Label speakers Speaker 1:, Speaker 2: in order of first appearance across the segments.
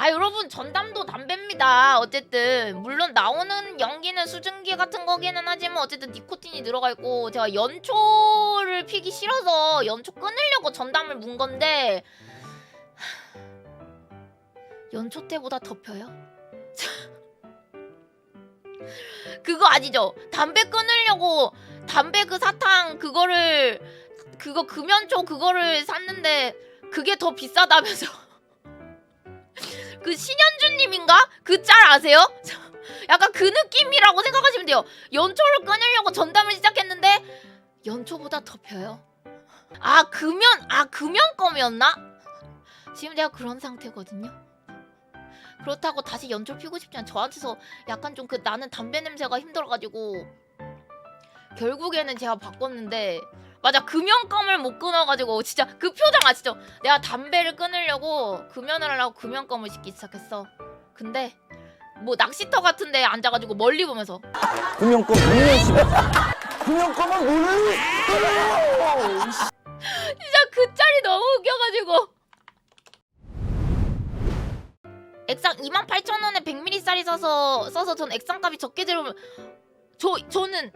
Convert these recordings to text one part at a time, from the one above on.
Speaker 1: 아 여러분 전담도 담배입니다. 어쨌든 물론 나오는 연기는 수증기 같은 거기는 하지만 어쨌든 니코틴이 들어가 있고 제가 연초를 피기 싫어서 연초 끊으려고 전담을 문 건데 연초 때보다 더 펴요? 그거 아니죠? 담배 끊으려고 담배 그 사탕 그거를 그거 금연초 그거를 샀는데 그게 더 비싸다면서 그 신현주님인가? 그 짤 아세요? 약간 그 느낌이라고 생각하시면 돼요. 연초를 끊으려고 전담을 시작했는데 연초보다 더 펴요. 아 금연 아 금연검이었나? 지금 제가 그런 상태거든요. 그렇다고 다시 연초 피고 싶지 않. 저한테서 약간 좀 그 나는 담배 냄새가 힘들어가지고 결국에는 제가 바꿨는데 맞아 금연감을 못 끊어가지고 진짜 그 표정 아시죠? 내가 담배를 끊으려고 금연을 하려고 금연감을 씻기 시작했어. 근데 뭐 낚시터 같은데 앉아가지고 멀리 보면서
Speaker 2: 금연권 물려 씨발 금연권은 물려
Speaker 1: 진짜 그 짤이 너무 웃겨가지고 액상 28,000원에 100ml짜리 써서 써서 전 액상 값이 적게 들으면 저 저는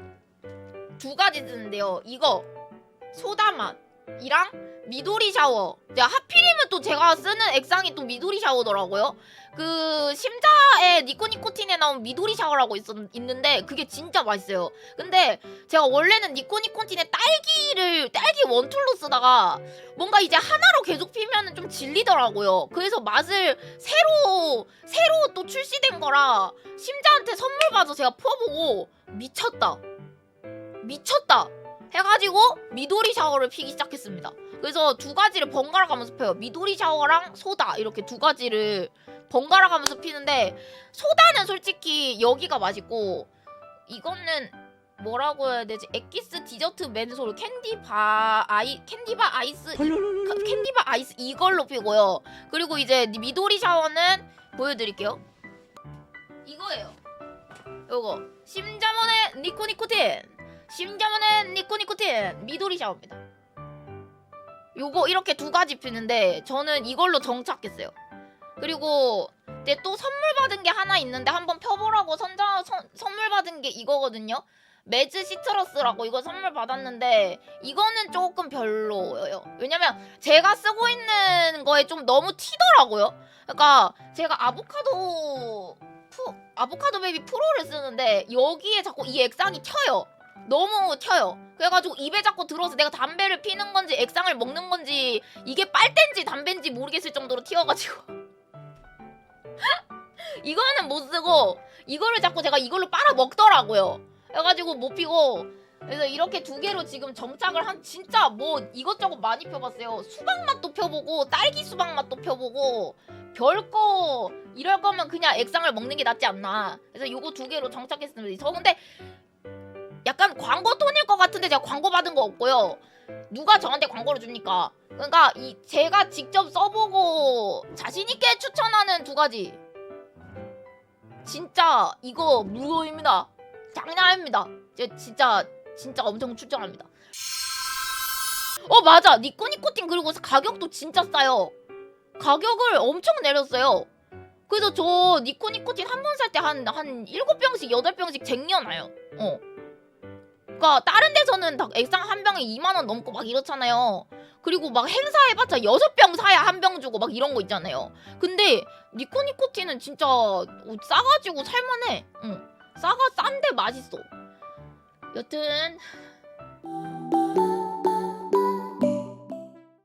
Speaker 1: 두 가지 쓰는데요. 이거 소다 맛이랑 미도리 샤워. 야, 하필이면 또 제가 쓰는 액상이 또 미도리 샤워더라고요. 그 심자에 니코니코틴에 나온 미도리 샤워라고 있었, 있는데 그게 진짜 맛있어요. 근데 제가 원래는 니코니코틴에 딸기를 딸기 원툴로 쓰다가 뭔가 이제 하나로 계속 피면은 좀 질리더라고요. 그래서 맛을 새로 새로 또 출시된 거라 심자한테 선물 받아서 제가 퍼보고 미쳤다. 미쳤다. 해가지고 미도리 샤워를 피기 시작했습니다. 그래서 두 가지를 번갈아 가면서 펴요. 미도리 샤워랑 소다 이렇게 두 가지를 번갈아 가면서 피는데 소다는 솔직히 여기가 맛있고 이거는 뭐라고 해야 되지? 엑기스 디저트 맨솔 캔디바 아이 캔디바 아이스 카- 캔디바 아이스 이걸로 피고요. 그리고 이제 미도리 샤워는 보여드릴게요. 이거예요. 요거 심자몬의 니코니코틴 심자몬의 니코니코틴 미도리 샤워입니다. 요거 이렇게 두 가지 피는데 저는 이걸로 정착했어요. 그리고 근데 또 선물 받은 게 하나 있는데 한번 펴보라고 선자 선, 선물 받은 게 이거거든요. 매즈 시트러스라고 이거 선물 받았는데 이거는 조금 별로예요. 왜냐면 제가 쓰고 있는 거에 좀 너무 튀더라고요. 그러니까 제가 아보카도 푸, 아보카도 베이비 프로를 쓰는데 여기에 자꾸 이 액상이 튀어요. 너무 튀어요. 그래가지고 입에 자꾸 들어서 내가 담배를 피는 건지 액상을 먹는 건지 이게 빨대인지 담배인지 모르겠을 정도로 튀어가지고 이거는 못 쓰고 이거를 자꾸 제가 이걸로 빨아 먹더라고요. 그래가지고 못 피고 그래서 이렇게 두 개로 지금 정착을 한 진짜 뭐 이것저것 많이 펴봤어요. 수박 맛도 펴보고 딸기 수박 맛도 펴보고 별거 이럴 거면 그냥 액상을 먹는 게 낫지 않나. 그래서 요거 두 개로 정착했습니다. 저 근데 약간 광고 톤일 것 같은데 제가 광고 받은 거 없고요. 누가 저한테 광고를 줍니까? 그러니까 이 제가 직접 써보고 자신 있게 추천하는 두 가지. 진짜 이거 무료입니다. 장난 아닙니다. 제 진짜 진짜 엄청 추천합니다. 어 맞아 니코니코틴 그리고 가격도 진짜 싸요. 가격을 엄청 내렸어요. 그래서 저 니코니코틴 한 번 살 때 한 한 일곱 병씩 여덟 병씩 쟁여놔요. 어. 그러니까 다른 데서는 다 액상 한 병에 2만 원 넘고 막 이렇잖아요. 그리고 막 행사해봤자 여섯 병 사야 한 병 주고 막 이런 거 있잖아요. 근데 니코니코틴은 진짜 어, 싸가지고 살만해. 응. 싸가 싼데 맛있어. 여튼